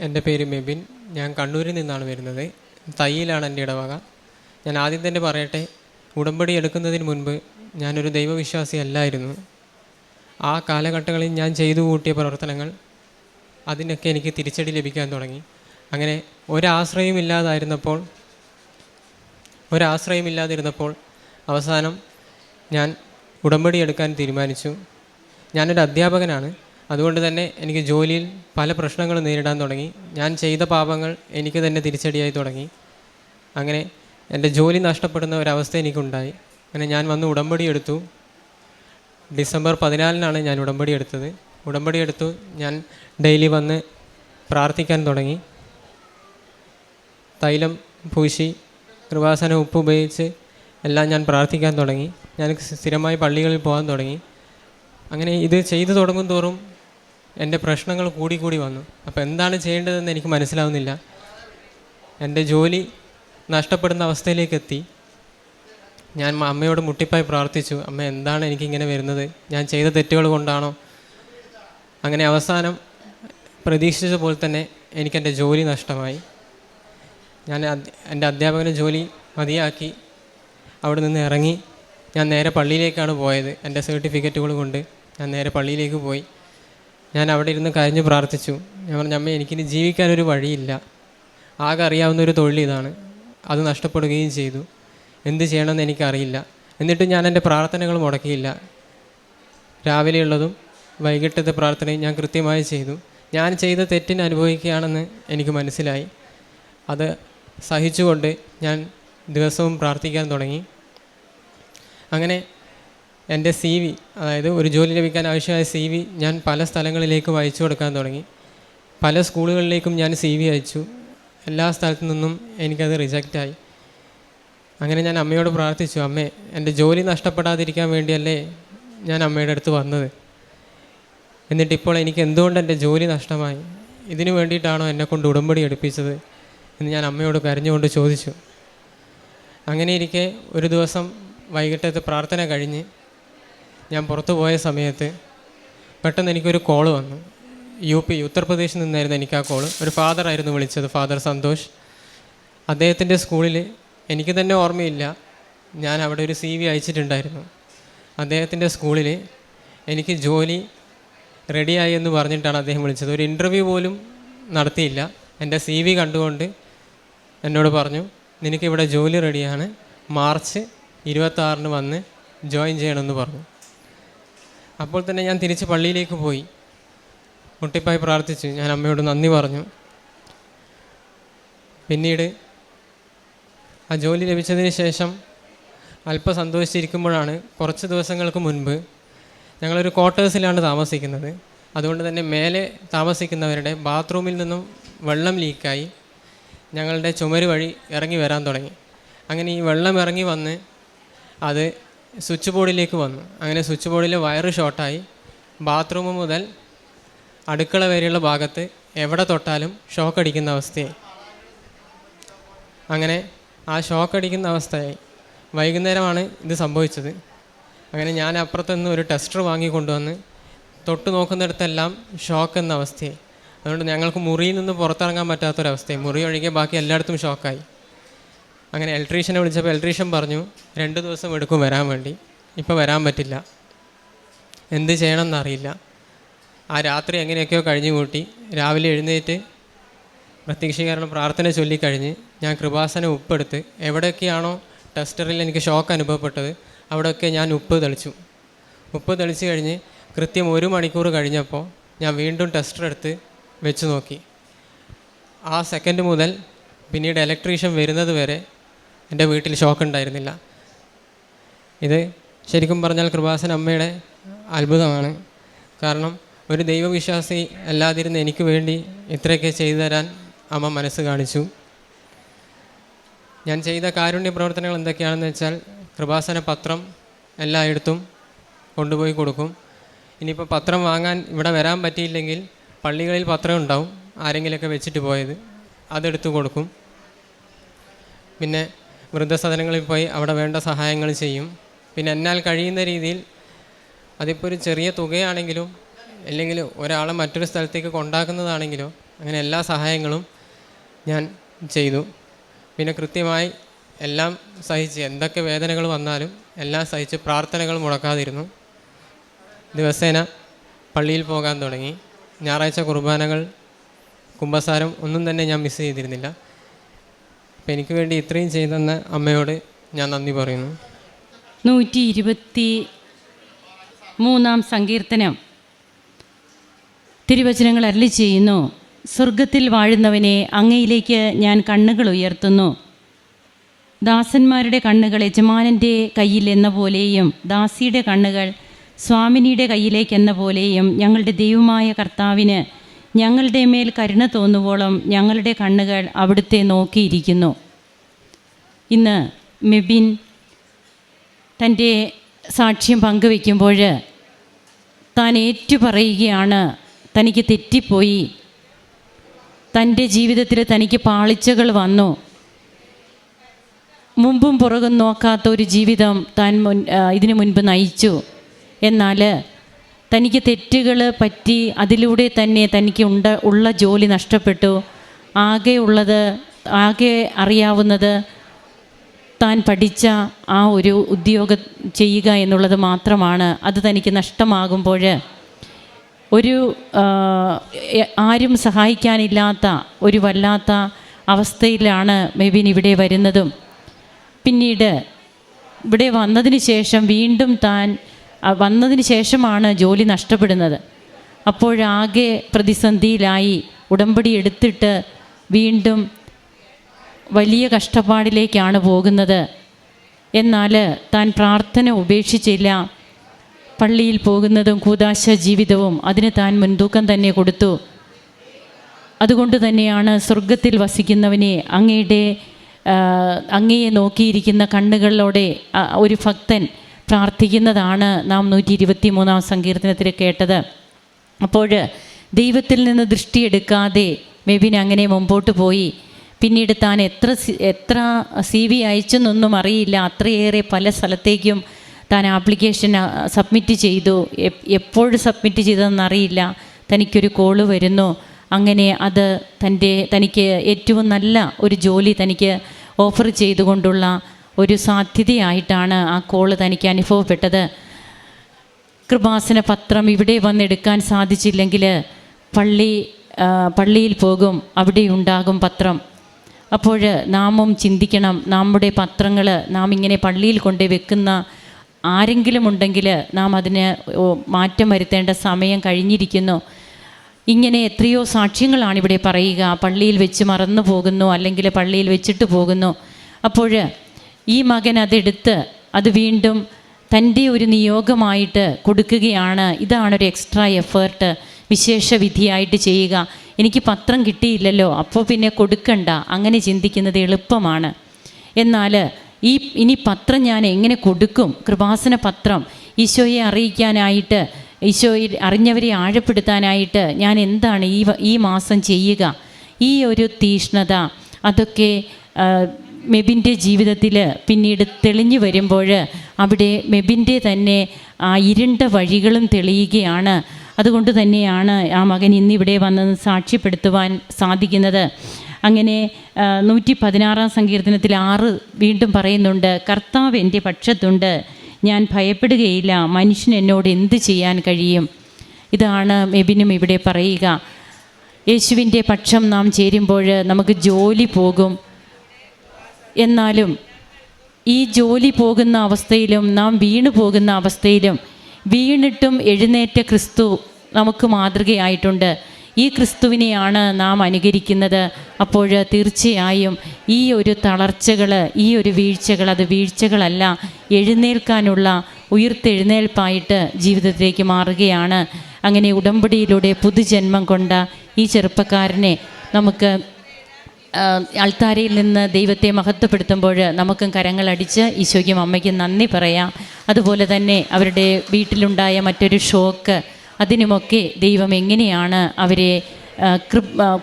എന്റെ പേര് മെബിൻ. ഞാൻ കണ്ണൂരിൽ നിന്നാണ് വരുന്നത്. തയ്യിലാണ് എന്റെ ഇടവക. ഞാൻ ആദ്യം തന്നെ പറയട്ടെ ഉടമ്പടി എടുക്കുന്നതിന് മുൻപ് ഞാനൊരു ദൈവവിശ്വാസി അല്ലായിരുന്നു. ആ കാലഘട്ടങ്ങളിൽ ഞാൻ ചെയ്തു കൂട്ടിയ പ്രവർത്തനങ്ങൾ അതിനൊക്കെ എനിക്ക് തിരിച്ചടി ലഭിക്കാൻ തുടങ്ങി. അങ്ങനെ ഒരാശ്രയമില്ലാതായിരുന്നപ്പോൾ ഒരാശ്രയമില്ലാതിരുന്നപ്പോൾ അവസാനം ഞാൻ ഉടമ്പടി എടുക്കാൻ തീരുമാനിച്ചു. ഞാനൊരു അധ്യാപകനാണ്. അതുകൊണ്ട് തന്നെ എനിക്ക് ജോലിയിൽ പല പ്രശ്നങ്ങളും നേരിടാൻ തുടങ്ങി. ഞാൻ ചെയ്ത പാപങ്ങൾ എനിക്ക് തന്നെ തിരിച്ചടിയായി തുടങ്ങി. അങ്ങനെ എന്റെ ജോലി നഷ്ടപ്പെടുന്ന ഒരവസ്ഥ എനിക്കുണ്ടായി. അങ്ങനെ ഞാൻ വന്ന് ഉടമ്പടി എടുത്തു. ഡിസംബർ പതിനാലിനാണ് ഞാൻ ഉടമ്പടി എടുത്തത്. ഉടമ്പടി എടുത്തു. ഞാൻ ഡെയിലി വന്ന് പ്രാർത്ഥിക്കാൻ തുടങ്ങി. തൈലം പൂശി കൃപാസന ഉപ്പ് ഉപയോഗിച്ച് എല്ലാം ഞാൻ പ്രാർത്ഥിക്കാൻ തുടങ്ങി. ഞാൻ സ്ഥിരമായി പള്ളികളിൽ പോകാൻ തുടങ്ങി. അങ്ങനെ ഇത് ചെയ്തു തുടങ്ങും തോറും എന്റെ പ്രശ്നങ്ങൾ കൂടി കൂടി വന്നു. അപ്പോൾ എന്താണ് ചെയ്യേണ്ടതെന്ന് എനിക്ക് മനസ്സിലാവുന്നില്ല. എന്റെ ജോലി നഷ്ടപ്പെടുന്ന അവസ്ഥയിലേക്ക് എത്തി. ഞാൻ അമ്മയോട് മുട്ടിപ്പായി പ്രാർത്ഥിച്ചു. അമ്മ എന്താണ് എനിക്കിങ്ങനെ വരുന്നത്? ഞാൻ ചെയ്ത തെറ്റുകൾ കൊണ്ടാണോ? അങ്ങനെ അവസാനം പ്രതീക്ഷിച്ച പോലെ തന്നെ എനിക്കെന്റെ ജോലി നഷ്ടമായി. ഞാൻ എന്റെ അധ്യാപകന്റെ ജോലി മതിയാക്കി. അവിടെ നിന്ന് ഇറങ്ങി. ഞാൻ നേരെ പള്ളിയിലേക്കാണ് പോയത്. എന്റെ സർട്ടിഫിക്കറ്റുകൾ കൊണ്ട് ഞാൻ നേരെ പള്ളിയിലേക്ക് പോയി. ഞാൻ അവിടെ ഇരുന്ന് കരഞ്ഞു പ്രാർത്ഥിച്ചു. ഞാൻ പറഞ്ഞു അമ്മ എനിക്കിനി ജീവിക്കാനൊരു വഴിയില്ല. ആകെ അറിയാവുന്ന ഒരു തൊഴിൽ ഇതാണ്. അത് നഷ്ടപ്പെടുകയും ചെയ്തു. എന്ത് ചെയ്യണമെന്ന് എനിക്കറിയില്ല. എന്നിട്ട് ഞാൻ എന്റെ പ്രാർത്ഥനകൾ മുടക്കിയില്ല. രാവിലെയുള്ളതും വൈകിട്ടത്തെ പ്രാർത്ഥനയും ഞാൻ കൃത്യമായി ചെയ്തു. ഞാൻ ചെയ്ത തെറ്റിന് അനുഭവിക്കുകയാണെന്ന് എനിക്ക് മനസ്സിലായി. അത് സഹിച്ചുകൊണ്ട് ഞാൻ ദിവസവും പ്രാർത്ഥിക്കാൻ തുടങ്ങി. അങ്ങനെ എന്റെ സി വി അതായത് ഒരു ജോലി ലഭിക്കാൻ ആവശ്യമായ സി വി ഞാൻ പല സ്ഥലങ്ങളിലേക്ക് വായിച്ചു കൊടുക്കാൻ തുടങ്ങി. പല സ്കൂളുകളിലേക്കും ഞാൻ സി വി അയച്ചു. എല്ലാ സ്ഥലത്തു നിന്നും എനിക്കത് റിജക്റ്റായി അങ്ങനെ ഞാൻ അമ്മയോട് പ്രാർത്ഥിച്ചു അമ്മേ എന്റെ ജോലി നഷ്ടപ്പെടാതിരിക്കാൻ വേണ്ടിയല്ലേ ഞാൻ അമ്മയുടെ അടുത്ത് വന്നത്? എന്നിട്ട് ഇപ്പോൾ എനിക്ക് എന്തുകൊണ്ട് എന്റെ ജോലി നഷ്ടമായി? ഇതിനു വേണ്ടിയിട്ടാണോ എന്നെ കൊണ്ട് ഉടമ്പടി എടുപ്പിച്ചത്? എന്ന് ഞാൻ അമ്മയോട് കരഞ്ഞുകൊണ്ട് ചോദിച്ചു. അങ്ങനെ ഇരിക്കെ ഒരു ദിവസം വൈകിട്ടത്തെ പ്രാർത്ഥന കഴിഞ്ഞ് ഞാൻ പുറത്തു പോയ സമയത്ത് പെട്ടെന്ന് എനിക്കൊരു കോൾ വന്നു. യു പി ഉത്തർപ്രദേശിൽ നിന്നായിരുന്നു എനിക്ക് ആ കോൾ ഒരു ഫാദർ ആയിരുന്നു വിളിച്ചത് ഫാദർ സന്തോഷ്. അദ്ദേഹത്തിന്റെ സ്കൂളിൽ എനിക്ക് തന്നെ ഓർമ്മയില്ല. ഞാൻ അവിടെ ഒരു സി വി അയച്ചിട്ടുണ്ടായിരുന്നു. അദ്ദേഹത്തിന്റെ സ്കൂളിൽ എനിക്ക് ജോലി റെഡിയായി എന്ന് പറഞ്ഞിട്ടാണ് അദ്ദേഹം വിളിച്ചത്. ഒരു ഇന്റർവ്യൂ പോലും നടത്തിയില്ല. എന്റെ സി വി കണ്ടുകൊണ്ട് എന്നോട് പറഞ്ഞു നിനക്കിവിടെ ജോലി റെഡിയാണ് മാർച്ച് ഇരുപത്താറിന് വന്ന് ജോയിൻ ചെയ്യണമെന്ന് പറഞ്ഞു. അപ്പോൾ തന്നെ ഞാൻ തിരിച്ച് പള്ളിയിലേക്ക് പോയി. മുട്ടിപ്പായി പ്രാർത്ഥിച്ചു. ഞാൻ അമ്മയോട് നന്ദി പറഞ്ഞു. പിന്നീട് ആ ജോലി ലഭിച്ചതിന് ശേഷം അല്പം സന്തോഷിച്ചിരിക്കുമ്പോഴാണ് കുറച്ച് ദിവസങ്ങൾക്ക് മുൻപ് ഞങ്ങളൊരു ക്വാർട്ടേഴ്സിലാണ് താമസിക്കുന്നത്. അതുകൊണ്ട് തന്നെ മേലെ താമസിക്കുന്നവരുടെ ബാത്റൂമിൽ നിന്നും വെള്ളം ലീക്കായി ഞങ്ങളുടെ ചുമര് വഴി ഇറങ്ങി വരാൻ തുടങ്ങി. അങ്ങനെ ഈ വെള്ളം ഇറങ്ങി വന്ന് അത് സ്വിച്ച് ബോർഡിലേക്ക് വന്നു. അങ്ങനെ സ്വിച്ച് ബോർഡിൽ വയറ് ഷോർട്ടായി. ബാത്റൂം മുതൽ അടുക്കള വരെയുള്ള ഭാഗത്ത് എവിടെ തൊട്ടാലും ഷോക്ക് അടിക്കുന്ന അവസ്ഥയായി. അങ്ങനെ ആ ഷോക്ക് അടിക്കുന്ന അവസ്ഥയായി. വൈകുന്നേരമാണ് ഇത് സംഭവിച്ചത്. അങ്ങനെ ഞാൻ അപ്പുറത്തുനിന്ന് ഒരു ടെസ്റ്റർ വാങ്ങി കൊണ്ടുവന്ന് തൊട്ട് നോക്കുന്നിടത്തെല്ലാം ഷോക്ക് എന്ന അവസ്ഥയായി. അതുകൊണ്ട് ഞങ്ങൾക്ക് മുറിയിൽ നിന്ന് പുറത്തിറങ്ങാൻ പറ്റാത്തൊരവസ്ഥയായി. മുറി ഒഴികെ ബാക്കി എല്ലായിടത്തും ഷോക്കായി. അങ്ങനെ ഇലക്ട്രീഷ്യനെ വിളിച്ചപ്പോൾ ഇലക്ട്രീഷ്യൻ പറഞ്ഞു രണ്ട് ദിവസം എടുക്കും വരാൻ വേണ്ടി. ഇപ്പോൾ വരാൻ പറ്റില്ല. എന്ത് ചെയ്യണമെന്ന് അറിയില്ല ആ രാത്രി എങ്ങനെയൊക്കെയോ കഴിഞ്ഞു കൂട്ടി. രാവിലെ എഴുന്നേറ്റ് പ്രത്യക്ഷീകരണം പ്രാർത്ഥന ചൊല്ലിക്കഴിഞ്ഞ് ഞാൻ കൃപാസന ഉപ്പെടുത്ത് എവിടെയൊക്കെയാണോ ടെസ്റ്ററിൽ എനിക്ക് ഷോക്ക് അനുഭവപ്പെട്ടത് അവിടെയൊക്കെ ഞാൻ ഉപ്പ് തെളിച്ചു. ഉപ്പ് തെളിച്ച് കഴിഞ്ഞ് കൃത്യം ഒരു മണിക്കൂർ കഴിഞ്ഞപ്പോൾ ഞാൻ വീണ്ടും ടെസ്റ്റർ എടുത്ത് വെച്ച് നോക്കി. ആ സെക്കൻഡ് മുതൽ പിന്നീട് ഇലക്ട്രീഷ്യൻ വരുന്നത് വരെ എന്റെ വീട്ടിൽ ഷോക്ക് ഉണ്ടായിരുന്നില്ല. ഇത് ശരിക്കും പറഞ്ഞാൽ കൃപാസൻ അമ്മയുടെ അത്ഭുതമാണ്. കാരണം ഒരു ദൈവവിശ്വാസി അല്ലാതിരുന്ന് എനിക്ക് വേണ്ടി ഇത്രയൊക്കെ ചെയ്തു തരാൻ അമ്മ മനസ്സ് കാണിച്ചു. ഞാൻ ചെയ്ത കാരുണ്യ പ്രവർത്തനങ്ങൾ എന്തൊക്കെയാണെന്ന് വെച്ചാൽ കൃപാസന പത്രം എല്ലായിടത്തും കൊണ്ടുപോയി കൊടുക്കും. ഇനിയിപ്പോൾ പത്രം വാങ്ങാൻ ഇവിടെ വരാൻ പറ്റിയില്ലെങ്കിൽ പള്ളികളിൽ പത്രം ഉണ്ടാവും. ആരെങ്കിലുമൊക്കെ വെച്ചിട്ട് പോയത് അതെടുത്ത് കൊടുക്കും. പിന്നെ വൃദ്ധസദനങ്ങളിൽ പോയി അവിടെ വേണ്ട സഹായങ്ങൾ ചെയ്യും. പിന്നെ എന്നാൽ കഴിയുന്ന രീതിയിൽ അതിപ്പോൾ ഒരു ചെറിയ തുകയാണെങ്കിലും അല്ലെങ്കിൽ ഒരാളെ മറ്റൊരു സ്ഥലത്തേക്ക് കൊണ്ടാക്കുന്നതാണെങ്കിലും അങ്ങനെ എല്ലാ സഹായങ്ങളും ഞാൻ ചെയ്തു. പിന്നെ കൃത്യമായി എല്ലാം സഹിച്ച് എന്തൊക്കെ വേദനകൾ വന്നാലും എല്ലാം സഹിച്ച് പ്രാർത്ഥനകൾ മുടക്കാതിരുന്നു. ദിവസേന പള്ളിയിൽ പോകാൻ തുടങ്ങി. ഞായറാഴ്ച കുർബാനകൾ കുംഭസാരം ഒന്നും തന്നെ ഞാൻ മിസ് ചെയ്തിരുന്നില്ല. അപ്പം എനിക്ക് വേണ്ടി ഇത്രയും ചെയ്തെന്ന അമ്മയോട് ഞാൻ നന്ദി പറയുന്നു. നൂറ്റി ഇരുപത്തി മൂന്നാം സങ്കീർത്തനം. തിരുവചനങ്ങൾ അരളി ചെയ്യുന്നു. സ്വർഗത്തിൽ വാഴുന്നവനെ അങ്ങയിലേക്ക് ഞാൻ കണ്ണുകൾ ഉയർത്തുന്നു. ദാസന്മാരുടെ കണ്ണുകൾ യജമാനന്റെ കയ്യിൽ എന്ന പോലെയും ദാസിയുടെ കണ്ണുകൾ സ്വാമിനിയുടെ കയ്യിലേക്ക് എന്ന പോലെയും ഞങ്ങളുടെ ദൈവമായ കർത്താവിന് ഞങ്ങളുടെ മേൽ കരുണ തോന്നുവോളം ഞങ്ങളുടെ കണ്ണുകൾ അവിടുത്തെ നോക്കിയിരിക്കുന്നു ഇന്ന് മെബിൻ തന്റെ സാക്ഷ്യം പങ്കുവെക്കുമ്പോൾ താൻ ഏറ്റുപറയുകയാണ് തനിക്ക് തെറ്റിപ്പോയി. തന്റെ ജീവിതത്തിൽ തനിക്ക് പാളിച്ചകൾ വന്നു. മുമ്പും പുറകും നോക്കാത്ത ഒരു ജീവിതം താൻ മുൻ ഇതിനു മുൻപ് നയിച്ചു. എന്നാൽ തനിക്ക് തെറ്റുകൾ പറ്റി അതിലൂടെ തന്നെ തനിക്ക് ഉണ്ട ഉള്ള ജോലി നഷ്ടപ്പെട്ടു. ആകെ ഉള്ളത് ആകെ അറിയാവുന്നത് താൻ പഠിച്ച ആ ഒരു ഉദ്യോഗം ചെയ്യുക എന്നുള്ളത് മാത്രമാണ്. അത് തനിക്ക് നഷ്ടമാകുമ്പോൾ ഒരു ആരും സഹായിക്കാനില്ലാത്ത ഒരു വല്ലാത്ത അവസ്ഥയിലാണ് മെബിൻ ഇവിടെ വരുന്നതും. പിന്നീട് ഇവിടെ വന്നതിന് ശേഷം വീണ്ടും താൻ വന്നതിന് ശേഷമാണ് ജോലി നഷ്ടപ്പെടുന്നത്. അപ്പോഴാകെ പ്രതിസന്ധിയിലായി ഉടമ്പടി എടുത്തിട്ട് വീണ്ടും വലിയ കഷ്ടപ്പാടിലേക്കാണ് പോകുന്നത്. എന്നാൽ താൻ പ്രാർത്ഥന ഉപേക്ഷിച്ചില്ല. പള്ളിയിൽ പോകുന്നതും കൂതാശ ജീവിതവും അതിന് താൻ മുൻതൂക്കം തന്നെ കൊടുത്തു. അതുകൊണ്ട് തന്നെയാണ് സ്വർഗത്തിൽ വസിക്കുന്നവനെ അങ്ങയുടെ അങ്ങയെ നോക്കിയിരിക്കുന്ന കണ്ണുകളിലൂടെ ഒരു ഭക്തൻ പ്രാർത്ഥിക്കുന്നതാണ് നാം നൂറ്റി ഇരുപത്തി മൂന്നാം സങ്കീർത്തനത്തിൽ കേട്ടത്. അപ്പോൾ ദൈവത്തിൽ നിന്ന് ദൃഷ്ടിയെടുക്കാതെ മെബിൻ അങ്ങനെ മുമ്പോട്ട് പോയി. പിന്നീട് താൻ എത്ര എത്ര സി വി അയച്ചെന്നൊന്നും അറിയില്ല. അത്രയേറെ പല സ്ഥലത്തേക്കും താൻ ആപ്ലിക്കേഷൻ സബ്മിറ്റ് ചെയ്തു. എപ്പോൾ സബ്മിറ്റ് ചെയ്തതെന്നറിയില്ല തനിക്കൊരു കോൾ വരുന്നു. അങ്ങനെ അത് തന്റെ തനിക്ക് ഏറ്റവും നല്ല ഒരു ജോലി തനിക്ക് ഓഫർ ചെയ്തുകൊണ്ടുള്ള ഒരു സാധ്യതയായിട്ടാണ് ആ കോൾ തനിക്ക് അനുഭവപ്പെട്ടത്. കൃപാസന പത്രം ഇവിടെ വന്നെടുക്കാൻ സാധിച്ചില്ലെങ്കിൽ പള്ളി പള്ളിയിൽ പോകും അവിടെ ഉണ്ടാകും പത്രം. അപ്പോൾ നാമും ചിന്തിക്കണം നമ്മുടെ പത്രങ്ങൾ നാം ഇങ്ങനെ പള്ളിയിൽ കൊണ്ട് വെക്കുന്ന ആരെങ്കിലും ഉണ്ടെങ്കിൽ നാം അതിന് മാറ്റം വരുത്തേണ്ട സമയം കഴിഞ്ഞിരിക്കുന്നു. ഇങ്ങനെ എത്രയോ സാക്ഷ്യങ്ങളാണ് ഇവിടെ പറയുക. പള്ളിയിൽ വെച്ച് മറന്നു പോകുന്നു അല്ലെങ്കിൽ പള്ളിയിൽ വെച്ചിട്ട് പോകുന്നു. അപ്പോൾ ഈ മകൻ അതെടുത്ത് അത് വീണ്ടും തന്റെ ഒരു നിയോഗമായിട്ട് കൊടുക്കുകയാണ്. ഇതാണ് ഒരു എക്സ്ട്രാ എഫേർട്ട് വിശേഷ വിധിയായിട്ട് ചെയ്യുക. എനിക്ക് പത്രം കിട്ടിയില്ലല്ലോ അപ്പോൾ പിന്നെ കൊടുക്കണ്ട. അങ്ങനെ ചിന്തിക്കുന്നത് എളുപ്പമാണ്. എന്നാൽ ഈ ഇനി പത്രം ഞാൻ എങ്ങനെ കൊടുക്കും? കൃപാസന പത്രം. ഈശോയെ അറിയിക്കാനായിട്ട് ഈശോയിൽ അറിഞ്ഞവരെ ആഴപ്പെടുത്താനായിട്ട് ഞാൻ എന്താണ് ഈ ഈ മാസം ചെയ്യുക? ഈ ഒരു തീഷ്ണത അതൊക്കെ മെബിന്റെ ജീവിതത്തിൽ പിന്നീട് തെളിഞ്ഞു വരുമ്പോൾ അവിടെ മെബിന്റെ തന്നെ ആ ഇരുണ്ട വഴികളും തെളിയുകയാണ്. അതുകൊണ്ട് തന്നെയാണ് ആ മകൻ ഇന്നിവിടെ വന്ന് സാക്ഷ്യപ്പെടുത്തുവാൻ സാധിക്കുന്നത്. അങ്ങനെ നൂറ്റി പതിനാറാം സങ്കീർത്തനത്തിൽ ആറ് വീണ്ടും പറയുന്നുണ്ട് കർത്താവ് എന്റെ പക്ഷത്തുണ്ട്. ഞാൻ ഭയപ്പെടുകയില്ല. മനുഷ്യൻ എന്നോട് എന്ത് ചെയ്യാൻ കഴിയും? ഇതാണ് മെബിനും ഇവിടെ പറയുക. യേശുവിന്റെ പക്ഷം നാം ചേരുമ്പോൾ നമുക്ക് ജോലി പോകും. എന്നാലും ഈ ജോലി പോകുന്ന അവസ്ഥയിലും നാം വീണു പോകുന്ന അവസ്ഥയിലും വീണിട്ടും എഴുന്നേറ്റ ക്രിസ്തു നമുക്ക് മാതൃകയായിട്ടുണ്ട്. ഈ ക്രിസ്തുവിനെയാണ് നാം അനുകരിക്കുന്നത്. അപ്പോൾ തീർച്ചയായും ഈ ഒരു തളർച്ചകൾ ഈ ഒരു വീഴ്ചകൾ അത് വീഴ്ചകളല്ല എഴുന്നേൽക്കാനുള്ള ഉയർത്തെഴുന്നേൽപ്പായിട്ട് ജീവിതത്തിലേക്ക് മാറുകയാണ്. അങ്ങനെ ഉടമ്പടിയിലൂടെ പുതുജന്മം കൊണ്ട ഈ ചെറുപ്പക്കാരനെ നമുക്ക് അൾത്താരയിൽ നിന്ന് ദൈവത്തെ മഹത്വപ്പെടുത്തുമ്പോൾ നമുക്കും കരങ്ങളടിച്ച് ഈശോയ്ക്കും അമ്മയ്ക്കും നന്ദി പറയാം. അതുപോലെ തന്നെ അവരുടെ വീട്ടിലുണ്ടായ മറ്റൊരു ഷോക്ക് അതിനുമൊക്കെ ദൈവം എങ്ങനെയാണ് അവരെ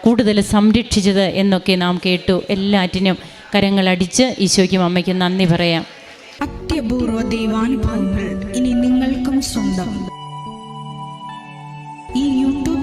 കൂടുതൽ സംരക്ഷിച്ചത് എന്നൊക്കെ നാം കേട്ടു. എല്ലാറ്റിനും കരങ്ങളടിച്ച് ഈശോയ്ക്കും അമ്മയ്ക്കും നന്ദി പറയാം. അത്യപൂർവ ദൈവാനുഭവങ്ങൾ ഇനി നിങ്ങൾക്കും സ്വന്തം.